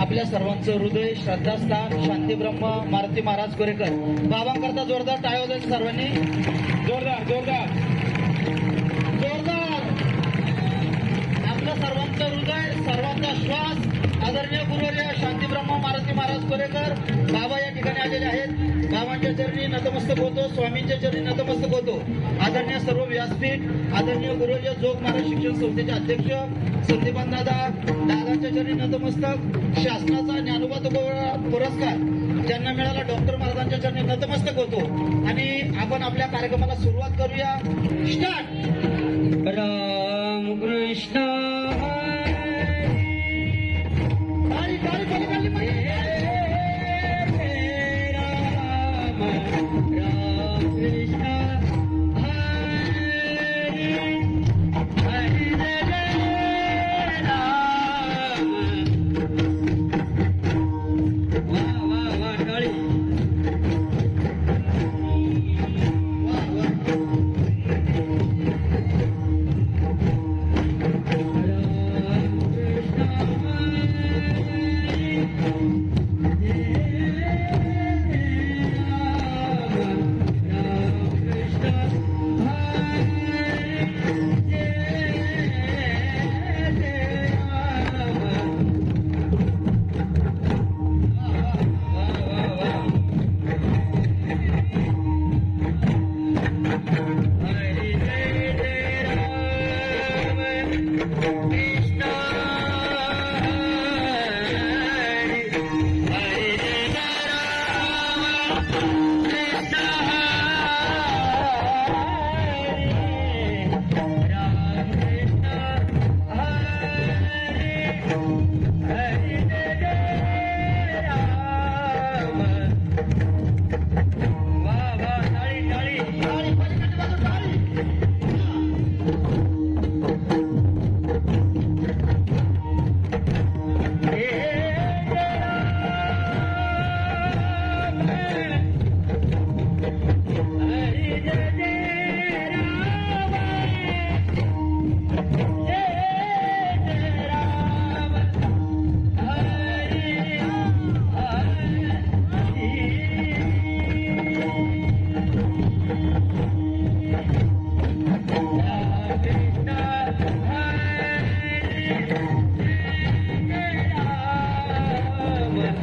आपल्या सर्वांचं हृदय श्रद्धास्थान शांती ब्रह्म मारुती महाराज कोरेकर. बाबांकरता जोरदार टाळ्या सर्वांनी. जोरदार जोरदार. आदरणीय गुरुवर्य शांतीब्रह्म मारुती महाराज कोरेकर बाबा या ठिकाणी आलेले आहेत. बाबांच्या चरणी नतमस्तक होतो स्वामींच्या चरणी नतमस्तक होतो. आदरणीय सर्व व्यासपीठ आदरणीय गुरुवर्य जोग महाराज शिक्षण संस्थेचे अध्यक्ष संदीपान दादा दादांच्या चरणी नतमस्तक शासनाचा ज्ञानोबा पुरस्कार ज्यांना मिळाला डॉक्टर महाराजांच्या चरणी नतमस्तक होतो. आणि आपण आपल्या कार्यक्रमाला सुरुवात करूया. स्टार्ट!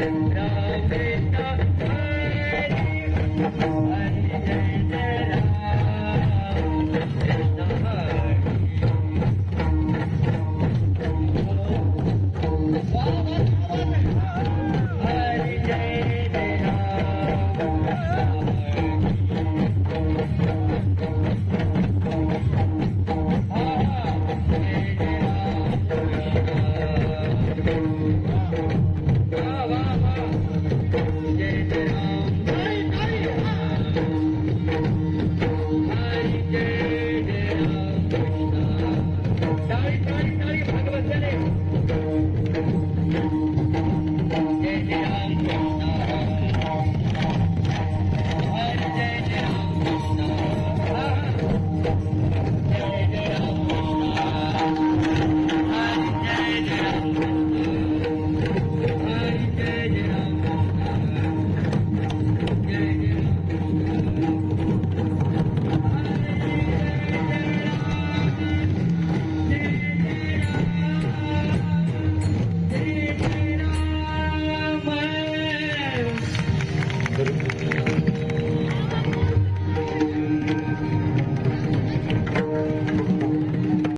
Gracias.